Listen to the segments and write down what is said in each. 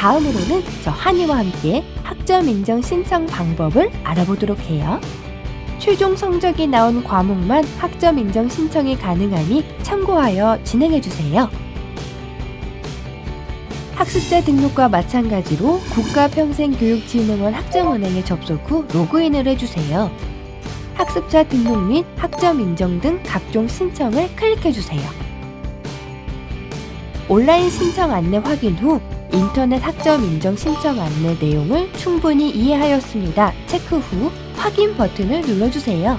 다음으로는 저 한이와 함께 학점 인정 신청 방법을 알아보도록 해요. 최종 성적이 나온 과목만 학점 인정 신청이 가능하니 참고하여 진행해 주세요. 학습자 등록과 마찬가지로 국가평생교육진흥원 학점은행에 접속 후 로그인을 해주세요. 학습자 등록 및 학점 인정 등 각종 신청을 클릭해 주세요. 온라인 신청 안내 확인 후 인터넷 학점 인정 신청 안내 내용을 충분히 이해하였습니다. 체크 후 확인 버튼을 눌러주세요.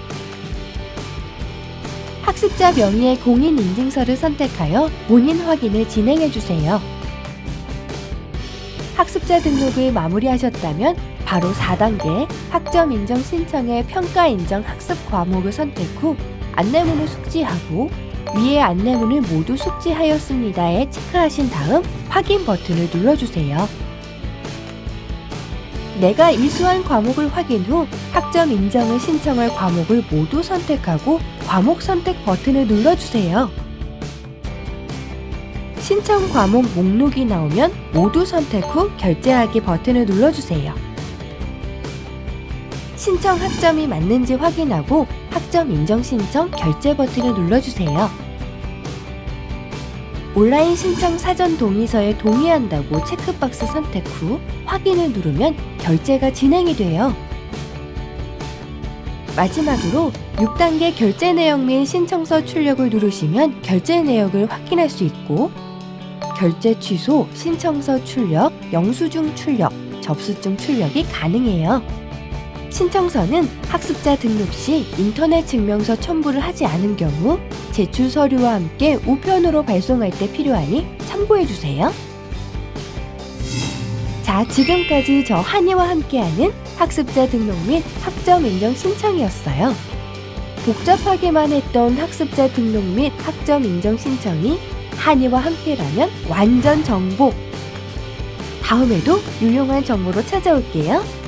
학습자 명의의 공인 인증서를 선택하여 본인 확인을 진행해 주세요. 학습자 등록을 마무리하셨다면 바로 4단계 학점 인정 신청의 평가 인정 학습 과목을 선택 후 안내문을 숙지하고 위의 안내문을 모두 숙지하였습니다에 체크하신 다음 확인 버튼을 눌러주세요. 내가 이수한 과목을 확인 후 학점 인정을 신청할 과목을 모두 선택하고 과목 선택 버튼을 눌러주세요. 신청 과목 목록이 나오면 모두 선택 후 결제하기 버튼을 눌러주세요. 신청 학점이 맞는지 확인하고 학점 인정 신청 결제 버튼을 눌러주세요. 온라인 신청 사전 동의서에 동의한다고 체크박스 선택 후 확인을 누르면 결제가 진행이 돼요. 마지막으로 6단계 결제 내역 및 신청서 출력을 누르시면 결제 내역을 확인할 수 있고 결제 취소, 신청서 출력, 영수증 출력, 접수증 출력이 가능해요. 신청서는 학습자 등록 시 인터넷 증명서 첨부를 하지 않은 경우 제출 서류와 함께 우편으로 발송할 때 필요하니 참고해 주세요. 자, 지금까지 저 한이와 함께하는 학습자 등록 및 학점 인정 신청이었어요. 복잡하게만 했던 학습자 등록 및 학점 인정 신청이 한이와 함께라면 완전 정복. 다음에도 유용한 정보로 찾아올게요.